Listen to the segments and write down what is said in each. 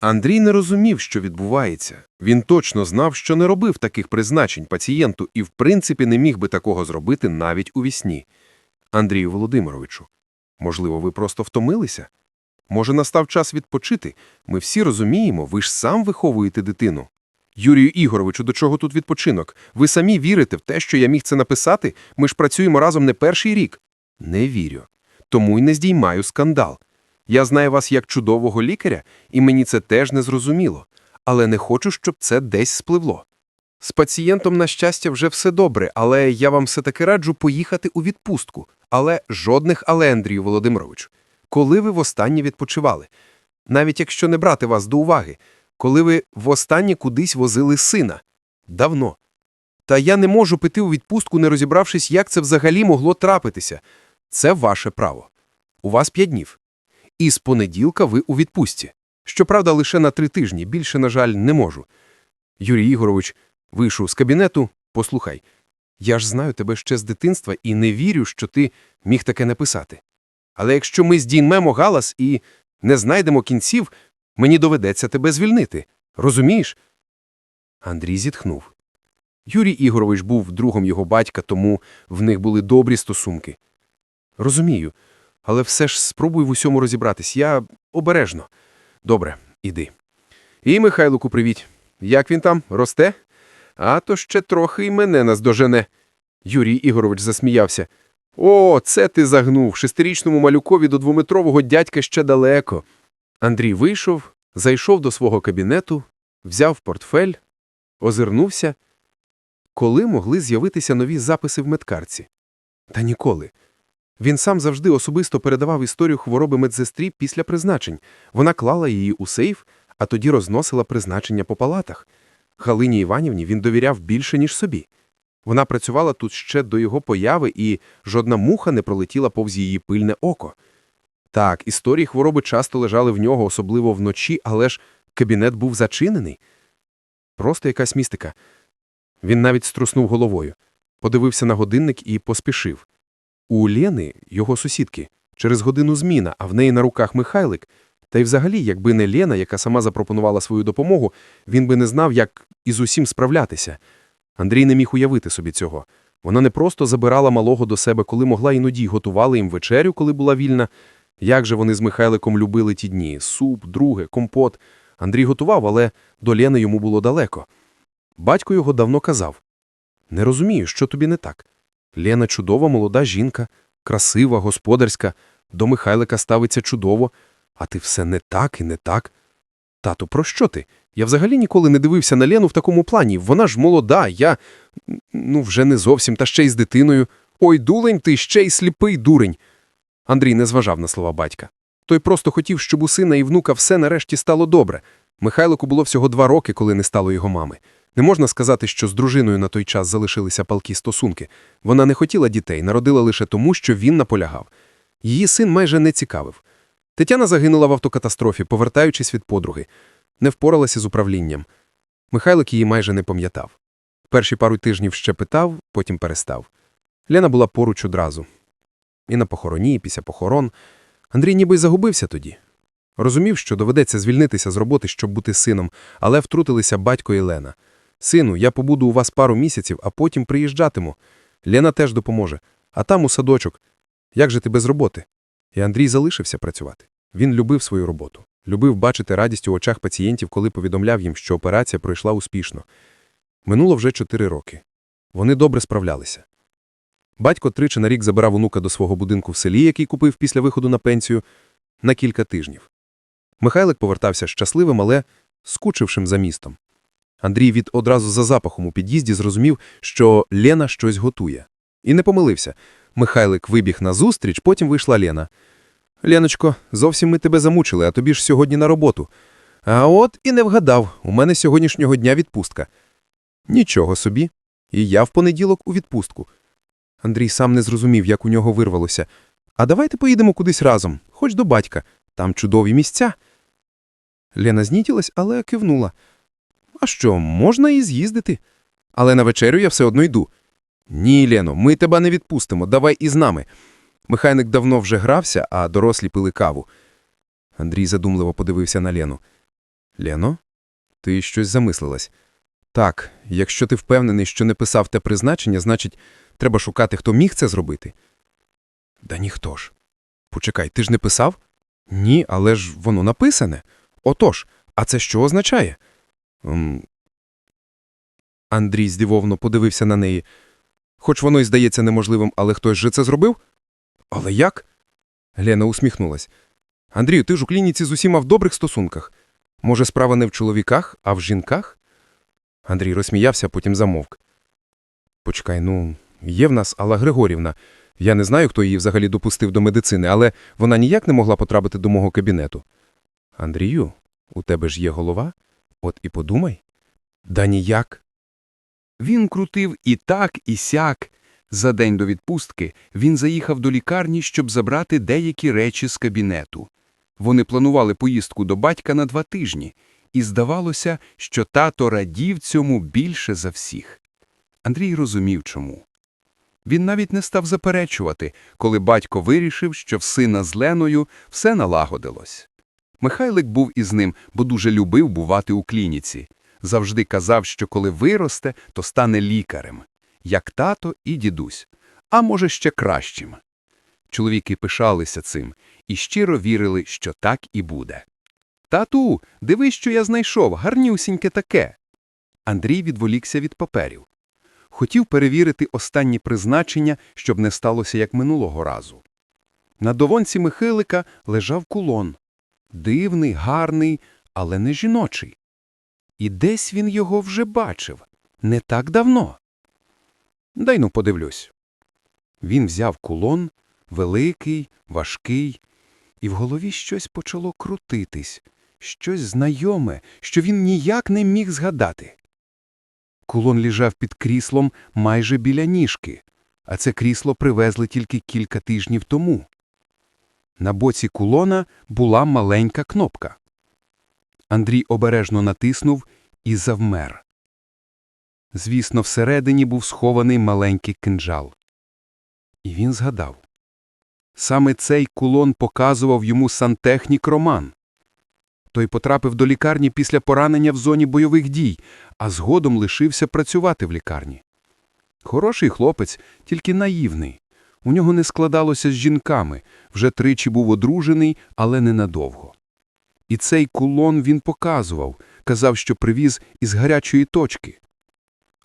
Андрій не розумів, що відбувається. Він точно знав, що не робив таких призначень пацієнту і, в принципі, не міг би такого зробити навіть у вісні. Андрію Володимировичу, можливо, ви просто втомилися? Може, настав час відпочити? Ми всі розуміємо, ви ж сам виховуєте дитину. Юрію Ігоровичу, до чого тут відпочинок? Ви самі вірите в те, що я міг це написати? Ми ж працюємо разом не перший рік. Не вірю. Тому й не здіймаю скандал. Я знаю вас як чудового лікаря, і мені це теж не зрозуміло. Але не хочу, щоб це десь спливло. З пацієнтом, на щастя, вже все добре, але я вам все-таки раджу поїхати у відпустку. Але жодних але, Андрію Володимировичу. Коли ви востаннє відпочивали? Навіть якщо не брати вас до уваги, коли ви востаннє кудись возили сина? Давно. Та я не можу піти у відпустку, не розібравшись, як це взагалі могло трапитися. Це ваше право. У вас п'ять днів. І з понеділка ви у відпустці. Щоправда, лише на три тижні, більше, на жаль, не можу. Юрій Ігорович вийшов з кабінету. Послухай, я ж знаю тебе ще з дитинства і не вірю, що ти міг таке написати. Але якщо ми здіймемо галас і не знайдемо кінців, мені доведеться тебе звільнити. Розумієш? Андрій зітхнув. Юрій Ігорович був другом його батька, тому в них були добрі стосунки. Розумію, але все ж спробуй в усьому розібратись. Я обережно. Добре, іди. І Михайлику привіт. Як він там? Росте? А то ще трохи й мене наздожене. Юрій Ігорович засміявся. О, це ти загнув. Шестирічному малюкові до двометрового дядька ще далеко. Андрій вийшов, зайшов до свого кабінету, взяв портфель, озирнувся. Коли могли з'явитися нові записи в медкарці? Та ніколи. Він сам завжди особисто передавав історію хвороби медсестрі після призначень. Вона клала її у сейф, а тоді розносила призначення по палатах. Галині Іванівні він довіряв більше, ніж собі. Вона працювала тут ще до його появи, і жодна муха не пролетіла повз її пильне око. Так, історії хвороби часто лежали в нього, особливо вночі, але ж кабінет був зачинений. Просто якась містика. Він навіть струснув головою, подивився на годинник і поспішив. У Лєни, його сусідки, через годину зміна, а в неї на руках Михайлик. Та й взагалі, якби не Лєна, яка сама запропонувала свою допомогу, він би не знав, як із усім справлятися. Андрій не міг уявити собі цього. Вона не просто забирала малого до себе, коли могла іноді готувала їм вечерю, коли була вільна. Як же вони з Михайликом любили ті дні? Суп, друге, компот. Андрій готував, але до Лєни йому було далеко. Батько його давно казав. Не розумію, що тобі не так. Лена чудова молода жінка, красива, господарська, до Михайлика ставиться чудово, а ти все не так і не так. Тату, про що ти? Я взагалі ніколи не дивився на Лену в такому плані. Вона ж молода, я. ну, вже не зовсім, та ще й з дитиною. Ой, дулень ти, ще й сліпий дурень. Андрій не зважав на слова батька. Той просто хотів, щоб у сина і внука все нарешті стало добре. Михайлику було всього два роки, коли не стало його мами. Не можна сказати, що з дружиною на той час залишилися палкі стосунки. Вона не хотіла дітей, народила лише тому, що він наполягав. Її син майже не цікавив. Тетяна загинула в автокатастрофі, повертаючись від подруги. Не впоралася з управлінням. Михайлик її майже не пам'ятав. Перші пару тижнів ще питав, потім перестав. Лена була поруч одразу. І на похороні, і після похорон. Андрій ніби й загубився тоді. Розумів, що доведеться звільнитися з роботи, щоб бути сином, але втрутилися батько і Лена. Сину, я побуду у вас пару місяців, а потім приїжджатиму. Лена теж допоможе. А там у садочок. Як же ти без роботи? І Андрій залишився працювати. Він любив свою роботу. Любив бачити радість у очах пацієнтів, коли повідомляв їм, що операція пройшла успішно. Минуло вже чотири роки. Вони добре справлялися. Батько тричі на рік забирав онука до свого будинку в селі, який купив після виходу на пенсію, на кілька тижнів. Михайлик повертався щасливим, але скучившим за містом. Андрій від одразу за запахом у під'їзді зрозумів, що Лена щось готує. І не помилився. Михайлик вибіг на зустріч, потім вийшла Лена. Леночко, зовсім ми тебе замучили, а тобі ж сьогодні на роботу. А от і не вгадав, у мене сьогоднішнього дня відпустка. Нічого собі. І я в понеділок у відпустку. Андрій сам не зрозумів, як у нього вирвалося. А давайте поїдемо кудись разом, хоч до батька. Там чудові місця. Лена знітілась, але кивнула. А що, можна і з'їздити. Але на вечерю я все одно йду. Ні, Лено, ми тебе не відпустимо, давай із нами. Михайник давно вже грався, а дорослі пили каву. Андрій задумливо подивився на Лену. Лено, ти щось замислилась. Так, якщо ти впевнений, що не писав те призначення, значить, треба шукати, хто міг це зробити. Да ніхто ж. Почекай, ти ж не писав? Ні, але ж воно написане. Отож, а це що означає? Андрій здивовано подивився на неї. Хоч воно й здається неможливим, але хтось же це зробив? Але як? Лена усміхнулась. Андрію, ти ж у клініці з усіма в добрих стосунках. Може, справа не в чоловіках, а в жінках? Андрій розсміявся, потім замовк. Почекай, ну, є в нас Алла Григорівна. Я не знаю, хто її взагалі допустив до медицини, але вона ніяк не могла потрапити до мого кабінету. Андрію, у тебе ж є голова? От і подумай. Да ніяк. Він крутив і так, і сяк. За день до відпустки він заїхав до лікарні, щоб забрати деякі речі з кабінету. Вони планували поїздку до батька на два тижні, і здавалося, що тато радів цьому більше за всіх. Андрій розумів чому. Він навіть не став заперечувати, коли батько вирішив, що в сина з Леною все налагодилось. Михайлик був із ним, бо дуже любив бувати у клініці. Завжди казав, що коли виросте, то стане лікарем, як тато і дідусь, а може ще кращим. Чоловіки пишалися цим і щиро вірили, що так і буде. Тату, дивись, що я знайшов, гарнюсіньке таке. Андрій відволікся від паперів. Хотів перевірити останні призначення, щоб не сталося як минулого разу. На довонці Михайлика лежав кулон. Дивний, гарний, але не жіночий. І десь він його вже бачив. Не так давно. Дай ну подивлюсь. Він взяв кулон, великий, важкий, і в голові щось почало крутитись, щось знайоме, що він ніяк не міг згадати. Кулон лежав під кріслом майже біля ніжки, а це крісло привезли тільки кілька тижнів тому. На боці кулона була маленька кнопка. Андрій обережно натиснув і завмер. Звісно, всередині був схований маленький кинджал. І він згадав. Саме цей кулон показував йому сантехнік Роман. Той потрапив до лікарні після поранення в зоні бойових дій, а згодом лишився працювати в лікарні. Хороший хлопець, тільки наївний. У нього не складалося з жінками, вже тричі був одружений, але ненадовго. І цей кулон він показував, казав, що привіз із гарячої точки.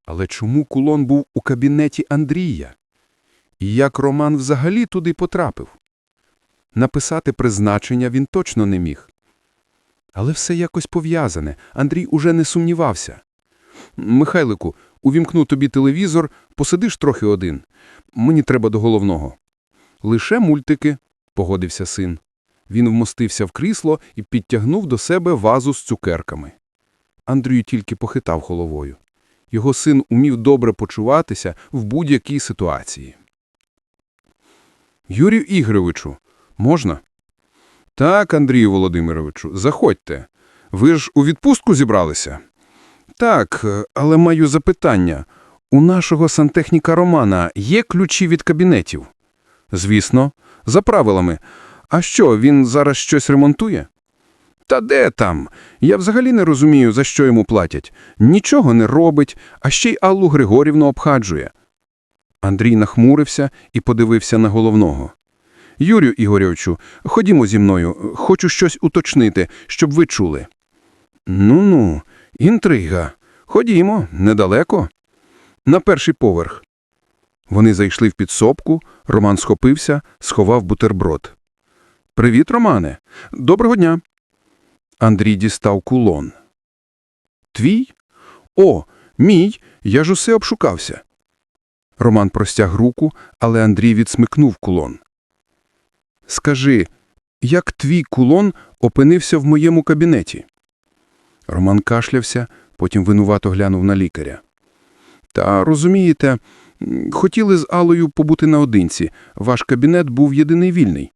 Але чому кулон був у кабінеті Андрія? І як Роман взагалі туди потрапив? Написати призначення він точно не міг. Але все якось пов'язане, Андрій уже не сумнівався. Михайлику, увімкну тобі телевізор, посидиш трохи один. Мені треба до головного. Лише мультики, погодився син. Він вмостився в крісло і підтягнув до себе вазу з цукерками. Андрій тільки похитав головою. Його син умів добре почуватися в будь-якій ситуації. Юрію Ігоровичу, можна? Так, Андрію Володимировичу, заходьте. Ви ж у відпустку зібралися? Так, але маю запитання. У нашого сантехніка Романа є ключі від кабінетів? Звісно, за правилами. А що, він зараз щось ремонтує? Та де там? Я взагалі не розумію, за що йому платять. Нічого не робить, а ще й Аллу Григорівну обхаджує. Андрій нахмурився і подивився на головного. Юрію Ігорьовичу, ходімо зі мною, хочу щось уточнити, щоб ви чули. Ну-ну, інтрига. Ходімо, недалеко. На перший поверх. Вони зайшли в підсобку, Роман схопився, сховав бутерброд. Привіт, Романе. Доброго дня. Андрій дістав кулон. Твій? О, мій, я ж усе обшукався. Роман простяг руку, але Андрій відсмикнув кулон. Скажи, як твій кулон опинився в моєму кабінеті? Роман кашлявся, потім винувато глянув на лікаря. Та, розумієте, хотіли з Алою побути наодинці. Ваш кабінет був єдиний вільний.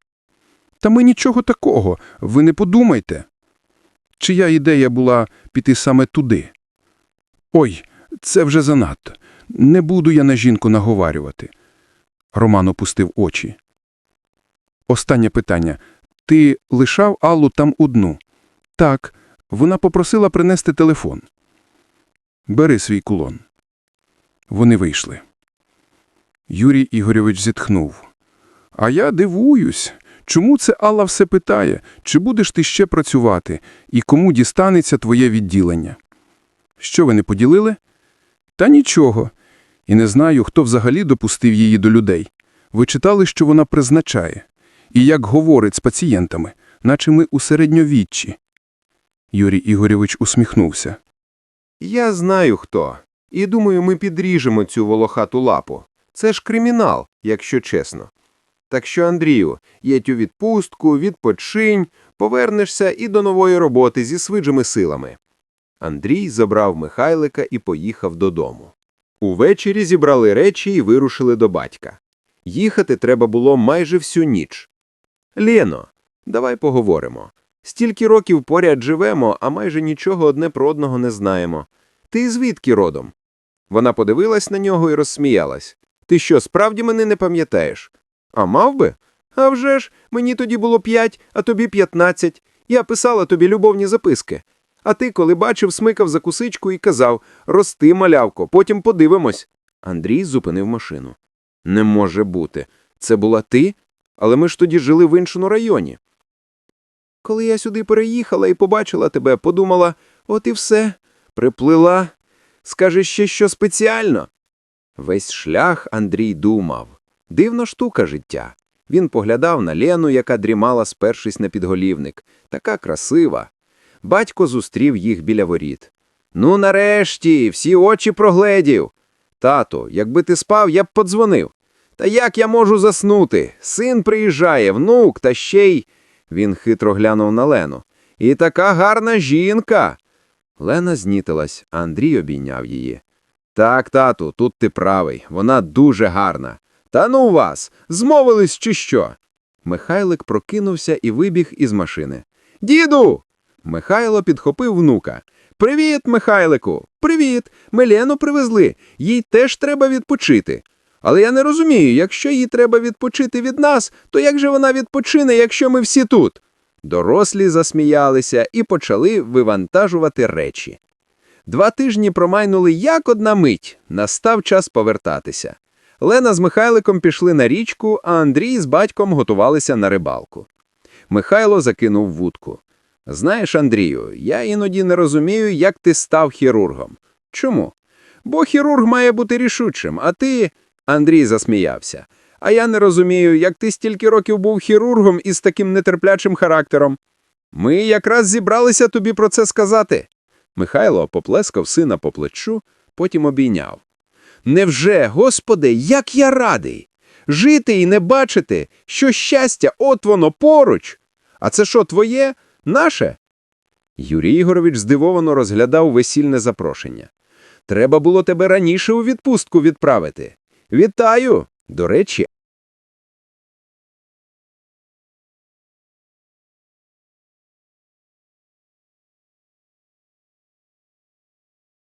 Та ми нічого такого, ви не подумайте. Чия ідея була піти саме туди? Ой, це вже занадто. Не буду я на жінку наговарювати. Роман опустив очі. Останнє питання. Ти лишав Аллу там одну? Так, Вона попросила принести телефон. Бери свій кулон. Вони вийшли. Юрій Ігорьович зітхнув. А я дивуюсь, чому це Алла все питає, чи будеш ти ще працювати, і кому дістанеться твоє відділення. Що ви не поділили? Та нічого. І не знаю, хто взагалі допустив її до людей. Ви читали, що вона призначає. І як говорить з пацієнтами, наче ми у середньовіччі. Юрій Ігорєвич усміхнувся. Я знаю хто. І думаю, ми підріжемо цю волохату лапу. Це ж кримінал, якщо чесно. Так що, Андрію, їдь у відпустку, відпочинь, повернешся і до нової роботи зі свиджими силами. Андрій забрав Михайлика і поїхав додому. Увечері зібрали речі і вирушили до батька. Їхати треба було майже всю ніч. Лєно, давай поговоримо. Стільки років поряд живемо, а майже нічого одне про одного не знаємо. Ти звідки родом? Вона подивилась на нього і розсміялась. Ти що, справді мене не пам'ятаєш? А мав би? А вже ж, мені тоді було п'ять, а тобі п'ятнадцять. Я писала тобі любовні записки. А ти, коли бачив, смикав за кусичку і казав Рости, малявко, потім подивимось. Андрій зупинив машину. Не може бути. Це була ти? Але ми ж тоді жили в іншому районі. Коли я сюди переїхала і побачила тебе, подумала, от і все, приплила. Скажеш ще що спеціально? Весь шлях Андрій думав. Дивна штука життя. Він поглядав на Лену, яка дрімала, спершись на підголівник. Така красива. Батько зустрів їх біля воріт. Ну, нарешті, всі очі прогледів. Тато, якби ти спав, я б подзвонив. Та як я можу заснути? Син приїжджає, внук, та ще й. Він хитро глянув на Лену. І така гарна жінка. Лена знітилась, а Андрій обійняв її. Так, тату, тут ти правий, вона дуже гарна. Та ну вас, змовились чи що? Михайлик прокинувся і вибіг із машини. Діду. Михайло підхопив внука. Привіт, Михайлику. Привіт. Ми Лену привезли. Їй теж треба відпочити. Але я не розумію, якщо їй треба відпочити від нас, то як же вона відпочине, якщо ми всі тут? Дорослі засміялися і почали вивантажувати речі. Два тижні промайнули як одна мить. Настав час повертатися. Лена з Михайликом пішли на річку, а Андрій з батьком готувалися на рибалку. Михайло закинув вудку. Знаєш, Андрію, я іноді не розумію, як ти став хірургом. Чому? Бо хірург має бути рішучим, а ти. Андрій засміявся. А я не розумію, як ти стільки років був хірургом із таким нетерплячим характером. Ми якраз зібралися тобі про це сказати. Михайло поплескав сина по плечу, потім обійняв. Невже, Господи, як я радий! Жити і не бачити, що щастя от воно поруч. А це що, твоє? Наше? Юрій Ігорович здивовано розглядав весільне запрошення. Треба було тебе раніше у відпустку відправити. Вітаю! До речі,